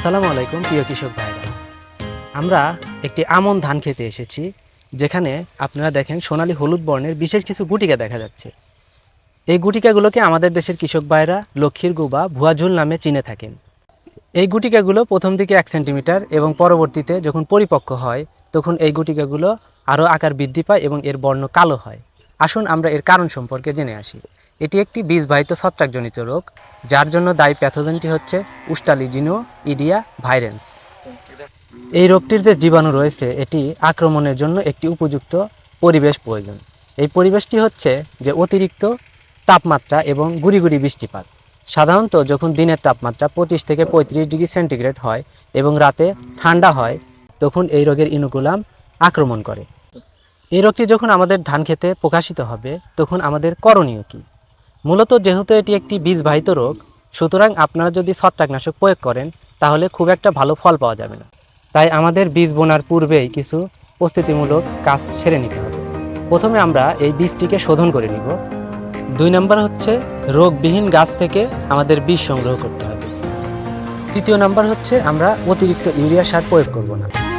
আসসালামু আলাইকুম, প্রিয় কৃষক ভাইরা আমরা একটি আমন ধান খেতে এসেছি, যেখানে আপনারা দেখেন সোনালী হলুদ বর্ণের বিশেষ কিছু গুটিকা দেখা যাচ্ছে। এই গুটিকাগুলোকে আমাদের দেশের কৃষক ভাইরা লক্ষ্মীর গুবা ভুয়াঝুল নামে চিনে থাকেন। এই গুটিকাগুলো প্রথম দিকে এক সেন্টিমিটার এবং পরবর্তীতে যখন পরিপক্ক হয়, তখন এই গুটিকাগুলো আরও আকার বৃদ্ধি পায় এবং এর বর্ণ কালো হয়। আসুন আমরা এর কারণ সম্পর্কে জেনে আসি। এটি একটি বীজবাহিত ছত্রাকজনিত রোগ, যার জন্য দায়ী প্যাথোজেনটি হচ্ছে উস্টালিজিনো ইডিয়া ভাইরেন্স। এই রোগটির যে জীবাণু রয়েছে, এটি আক্রমণের জন্য একটি উপযুক্ত পরিবেশ প্রয়োজন। এই পরিবেশটি হচ্ছে যে অতিরিক্ত তাপমাত্রা এবং গুড়ি গুড়ি বৃষ্টিপাত। সাধারণত যখন দিনের তাপমাত্রা পঁচিশ থেকে পঁয়ত্রিশ ডিগ্রি সেন্টিগ্রেড হয় এবং রাতে ঠান্ডা হয়, তখন এই রোগের ইনুকুলাম আক্রমণ করে। এই রোগটি যখন আমাদের ধান খেতে প্রকাশিত হবে, তখন আমাদের করণীয় কী? মূলত যেহেতু এটি একটি বীজবাহিত রোগ, সুতরাং আপনারা যদি ছত্রাকনাশক প্রয়োগ করেন, তাহলে খুব একটা ভালো ফল পাওয়া যাবে না। তাই আমাদের বীজ বোনার পূর্বেই কিছু প্রস্তুতিমূলক কাজ সেরে নিতে হবে। প্রথমে আমরা এই বীজটিকে শোধন করে নিব। দুই নম্বর হচ্ছে, রোগবিহীন গাছ থেকে আমাদের বীজ সংগ্রহ করতে হবে। তৃতীয় নাম্বার হচ্ছে, আমরা অতিরিক্ত ইউরিয়া সার প্রয়োগ করব না।